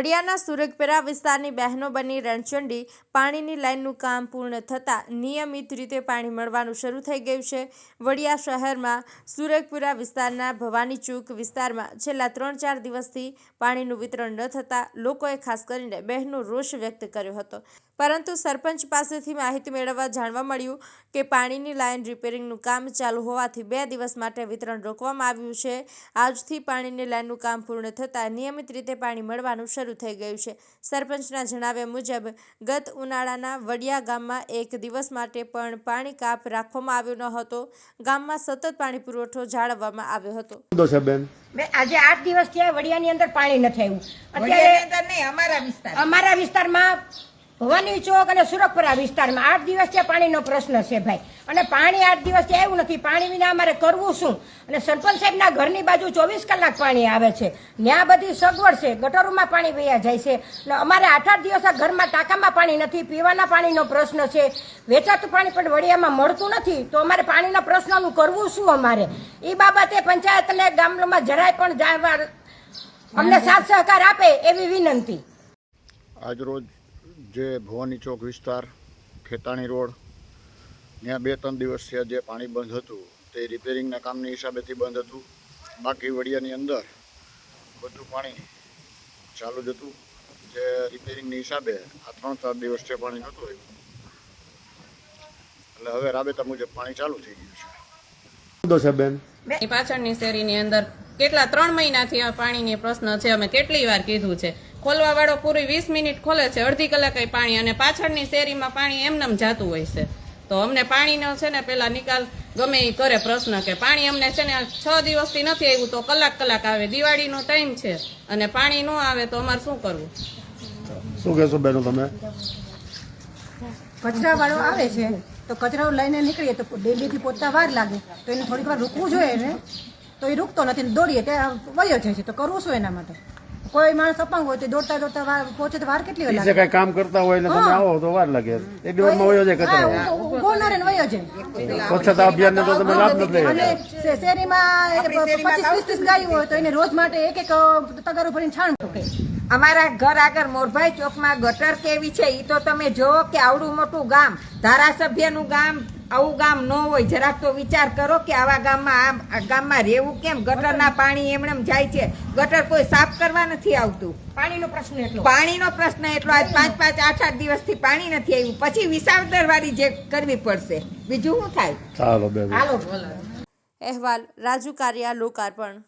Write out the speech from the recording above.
વડિયાના સુરગપેરા વિસ્તારની બહેનો બની રણચંડી પાણીની લાઇનનું કામ પૂર્ણ થતાં નિયમિત રીતે પાણી મળવાનું શરૂ થઈ ગયું છે. વડિયા શહેરમાં સુરગપુરા વિસ્તારના ભવાની ચૂક વિસ્તારમાં છેલ્લા ત્રણ ચાર દિવસથી પાણીનું વિતરણ ન થતાં લોકોએ ખાસ કરીને બહેનો રોષ વ્યક્ત કર્યો હતો. પરંતુ સરપંચ પાસેથી માહિતી મેળવવા જાણવા મળ્યું કે પાણીની લાઇન રિપેરિંગનું કામ ચાલુ હોવાથી બે દિવસ માટે વિતરણ રોકવામાં આવ્યું છે. આજથી પાણીની લાઇનનું કામ પૂર્ણ થતાં નિયમિત રીતે પાણી મળવાનું શરૂ થઈ ગયું છે. સરપંચના જણાવ્યા મુજબ ગત ઉનાળાના વડિયા ગામમાં એક દિવસ માટે પણ પાણી કાપ રાખવામાં આવ્યો ન હતો. ગામમાં સતત પાણી પુરવઠો જાળવવામાં આવ્યો હતો. આજે આઠ દિવસ થયા વડિયાની અંદર પાણી નથી આવ્યું. અત્યારે અમારા વિસ્તાર અમારા વિસ્તારમાં ભવાની ચોક અને સુરખપુરા વિસ્તારમાં આઠ દિવસથી પાણીનો પ્રશ્ન છે ભાઈ. અને પાણી આઠ દિવસથી આવ્યું નથી. પાણી વિના અમારે કરવું શું? અને સરપંચ સાહેબના ઘરની બાજુ ચોવીસ કલાક પાણી આવે છે. ત્યાં બધી સગવડ છે. ગટરોમાં પાણી વયા જાય છે. અને અમારે આઠ આઠ દિવસ ઘરમાં ટાંકામાં પાણી નથી. પીવાના પાણીનો પ્રશ્ન છે. વેચાતું પાણી પણ વડિયામાં મળતું નથી. તો અમારે પાણીના પ્રશ્નનું કરવું શું અમારે? એ બાબતે પંચાયતને ગામડામાં જરાય પણ અમને સાથ સહકાર આપે એવી વિનંતી. આજરોજ જે ભવાની ચોક વિસ્તાર ખેતાણી રોડ ત્યાં બે ત્રણ દિવસ જે પાણી બંધ હતું. તે રિપેરિંગના કામની હિસાબેથી બંધ હતું. બાકી વડિયાની અંદર બધું પાણી ચાલુ જ હતું. જે રિપેરિંગની હિસાબે આ ત્રણ ચાર દિવસથી પાણી નહોતું આવ્યું એટલે હવે રાબેતા મુજબ પાણી ચાલુ થઈ ગયું છે. છે બેન? પાછળની શેરીની અંદર કેટલા ત્રણ મહિનાથી આ પાણીની પ્રશ્ન છે અમે કેટલી વાર કીધું છે? ખોલવા વાળો પૂરી વીસ મિનિટ ખોલે છે અડધી કલાકે પાણી અને પાછળની શેરીમાં પાણી એમનેમ જાતું હોય છે. તો અમને પાણીનો છે ને પેલા નિકાલ ગમે એ કરે પ્રશ્ન કે પાણી અમને છે ને છ દિવસથી નથી આવ્યું તો કલાક કલાક આવે દિવાળીનો ટાઈમ છે અને પાણી ન આવે તો અમારે શું કરવું? શું કહેશો બેનો તમે? કચરા વાળો આવે છે તો કચરો લઈને નીકળીએ તો ડેલીથી પોતા વાર લાગે. તો એને થોડીક વાર રૂકવું જોઈએ ને? તો એ રૂકતો નથી દોડીએ ત્યાં વયો જાય છે. તો કરવું શું એના માટે? કોઈ માણસ અપંગ હોય તો દોડતા દોડતા વાર પહોંચે તો વાર કેટલી વાર લાગે? કઈ કામ કરતા હોય ને તમે આવો તો વાર લાગે. એક દિવસમાં વયો જાય કચરો. ઊભો ન રહે ને વયો જાય. સ્વચ્છતા અભિયાનને તો તમે લાભ નથી લઈ શેરીમાં એક પચીસ ત્રીસ ત્રીસ ગાયું હોય તો એને રોજ માટે એક એક તગારો ભરીને છાણ ઠોકે અમારા ઘર આગળ મોરભાઈ ચોકમાં ગટર કેવી છે એ તો તમે જોવો કે આવડું મોટું ગામ ધારાસભ્યનું ગામ આવું ગામ ન હોય જરાક તો વિચાર કરો કે આવા ગામમાં આમ આ ગામમાં રહેવું કેમ? ગટરના પાણી એમનેમ જાય છે. ગટર કોઈ સાફ કરવા નથી આવતું. પાણીનો પ્રશ્ન એટલો. પાણીનો પ્રશ્ન એટલો. આજ પાંચ પાંચ આઠ આઠ દિવસથી પાણી નથી આવ્યું. પછી વિસાવદર વાળી જે કરવી પડશે. બીજું શું થાય? ચાલો હાલો. અહેવાલ રાજુ કારિયા લોકાર્પણ.